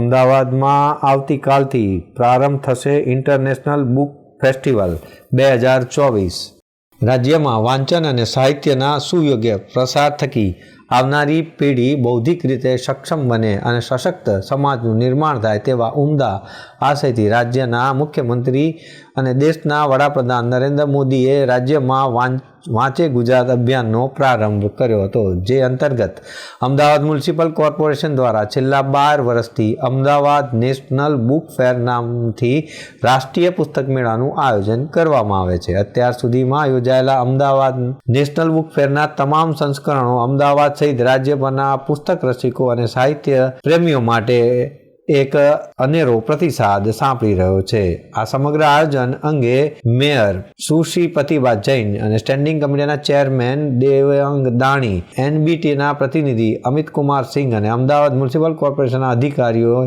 અમદાવાદમાં આવતીકાલથી પ્રારંભ થશે ઇન્ટરનેશનલ બુક ફેસ્ટિવલ બે હજાર ચોવીસ. રાજ્યમાં વાંચન અને સાહિત્યના સુયોગ્ય પ્રસાર થકી આવનારી પેઢી બૌદ્ધિક રીતે સક્ષમ બને અને સશક્ત સમાજનું નિર્માણ થાય તેવા ઉમદા આશયથી રાજ્યના મુખ્યમંત્રી અને દેશના વડાપ્રધાન નરેન્દ્ર મોદીએ રાજ્યમાં વાંચ વાંચે ગુજરાત અભિયાનનો પ્રારંભ કર્યો હતો, જે અંતર્ગત અમદાવાદ મ્યુનિસિપલ કોર્પોરેશન દ્વારા છેલ્લા બાર વર્ષથી અમદાવાદ નેશનલ બુક ફેર નામથી રાષ્ટ્રીય પુસ્તક મેળાનું આયોજન કરવામાં આવે છે. અત્યાર સુધીમાં યોજાયેલા અમદાવાદ નેશનલ બુક ફેરના તમામ સંસ્કરણો અમદાવાદ સહિત રાજ્યભરના પુસ્તક રસિકો અને સાહિત્ય પ્રેમીઓ માટે એક અનેરો પ્રતિસાદ સાંપડી રહ્યો છે. આ સમગ્ર આયોજન અંગે મેયર સુશ્રી પ્રતિભા જૈન અને સ્ટેન્ડિંગ કમિટીના ચેરમેન દેવયંગ દાણી, એનબીટીના પ્રતિનિધિ અમિત કુમાર સિંઘ અને અમદાવાદ મ્યુનિસિપલ કોર્પોરેશનના અધિકારીઓ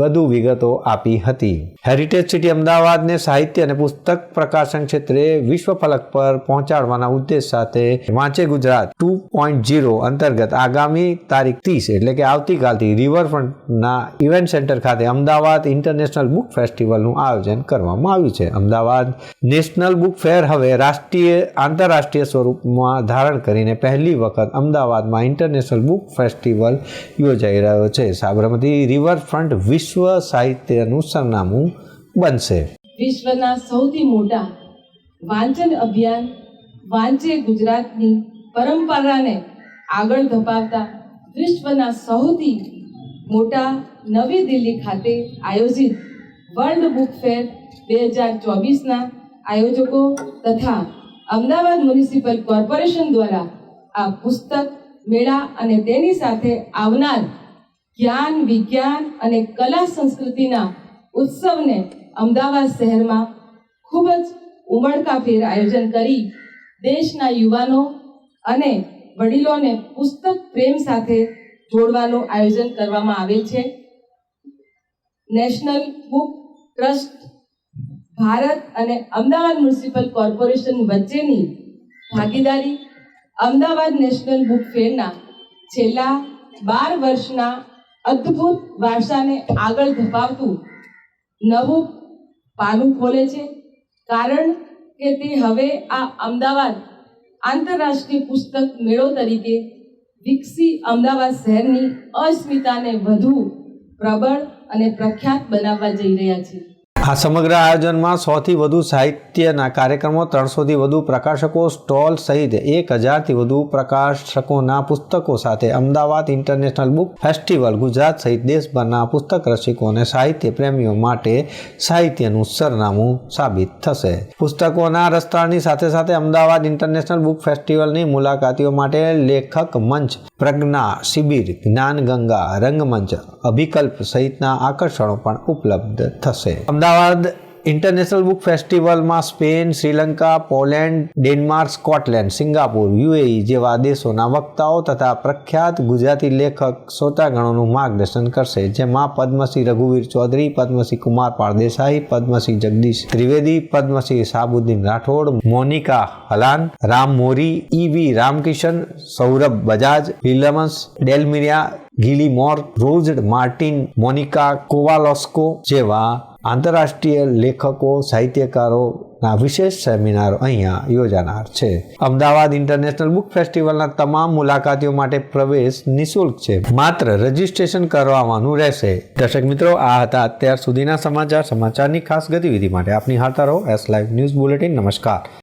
વધુ વિગતો આપી હતી. હેરિટેજ સિટી અમદાવાદને સાહિત્ય અને પુસ્તક પ્રકાશન ક્ષેત્રે વિશ્વ ફલક પર પહોંચાડવાના ઉદ્દેશ સાથે વાંચે ગુજરાત ટુ પોઈન્ટ જીરો અંતર્ગત આગામી તારીખ ત્રીસ એટલે કે આવતીકાલથી રિવરફ્રન્ટના ઇવેન્ટ સેન્ટર ખાતે અમદાવાદ ઇન્ટરનેશનલ બુક ફેસ્ટિવલનું આયોજન કરવામાં આવ્યું છે. અમદાવાદ નેશનલ બુક ફેર હવે રાષ્ટ્રીય આંતરરાષ્ટ્રીય સ્વરૂપમાં ધારણ કરીને પહેલી વખત અમદાવાદમાં ઇન્ટરનેશનલ બુક ફેસ્ટિવલ યોજાઈ રહ્યો છે. સાબરમતી રિવરફ્રન્ટ વિશ્વ સાહિત્યનું સરનામું બનશે. વિશ્વના સૌથી મોટા વાંચન અભિયાન, વાંચે ગુજરાતની પરંપરાને આગળ ધપાવતા વિશ્વના સૌથી મોટા નવી દિલ્હી ખાતે આયોજિત વર્લ્ડ બુક ફેર બે હજાર ચોવીસના આયોજકો તથા અમદાવાદ મ્યુનિસિપલ કોર્પોરેશન દ્વારા આ પુસ્તક મેળા અને તેની સાથે આવનાર જ્ઞાન, વિજ્ઞાન અને કલા સંસ્કૃતિના ઉત્સવને અમદાવાદ શહેરમાં ખૂબ જ ઉમળકાભેર આયોજન કરી દેશના યુવાનો અને વડીલોને પુસ્તક પ્રેમ સાથે જોડવાનું આયોજન કરવામાં આવેલ છે. નેશનલ બુક ટ્રસ્ટ ભારત અને અમદાવાદ મ્યુનિસિપલ કોર્પોરેશન વચ્ચેની ભાગીદારી અમદાવાદ નેશનલ બુક ફેરના છેલ્લા બાર વર્ષના અદ્ભુત વારસાને આગળ ધપાવતું નવું પાનું ખોલે છે. કારણ કે તે હવે આ અમદાવાદ આંતરરાષ્ટ્રીય પુસ્તક મેળો તરીકે વિકસી અમદાવાદ શહેરની અસ્મિતાને વધુ પ્રબળ અને પ્રખ્યાત બનાવવા જઈ રહ્યા છે. આ સમગ્ર આયોજનમાં સોથી વધુ સાહિત્યના કાર્યક્રમો, ત્રણસોથી વધુ પ્રકાશકો, સ્ટોલ સહિત એક હજારથી વધુ પ્રકાશકોના પુસ્તકો સાથે Ahmedabad international book festival, Gujarat સહિત દેશભરના પુસ્તક રસિકો અને સાહિત્ય પ્રેમીઓ માટે સાહિત્યનું સરનામું સાબિત થશે. પુસ્તકોના રસ્તાની સાથે સાથે અમદાવાદ ઇન્ટરનેશનલ બુક ફેસ્ટિવલની મુલાકાતીઓ માટે લેખક મંચ, પ્રજ્ઞા શિબિર જ્ઞાન ગંગા રંગમંચ અભિકલ્પ સહિતના આકર્ષણો પણ ઉપલબ્ધ થશે. અમદાવાદ ઇન્ટરનેશનલ બુક ફેસ્ટિવલમાં Spain, Sri Lanka, Poland, Denmark, Scotland, Singapore, UAE જેવા દેશોના વક્તાઓ તથા પ્રખ્યાત ગુજરાતી લેખક શ્રોતાગણોનું માર્ગદર્શન કરશે, જેમાં Padma Shri રઘુવીર Chaudhari, Padma Shri Kumar Pardesai, Padma Shri Jagdish Trivedi, Padma Shri Shabuddin Rathod, Monika Halan, Ram Mori E V Ramkishan, Saurabh Bajaj William Dalrymple, Gilmore, રોઝડ Martin, Monika કોવાલોસ્કો જેવા આંતરરાષ્ટ્રીય લેખકો, સાહિત્યકારોના વિશેષ સેમિનાર અહીંયા યોજાનાર છે. અમદાવાદ ઇન્ટરનેશનલ બુક ફેસ્ટિવલના તમામ મુલાકાતીઓ માટે પ્રવેશ નિઃશુલ્ક છે. માત્ર રજીસ્ટ્રેશન કરવાનું રહેશે. દર્શક મિત્રો, આ હતા અત્યાર સુધીના સમાચાર. સમાચારની ખાસ ગતિવિધિ માટે આપની હાલતા રહો. એસ લાઈવ ન્યૂઝ બુલેટિન નમસ્કાર.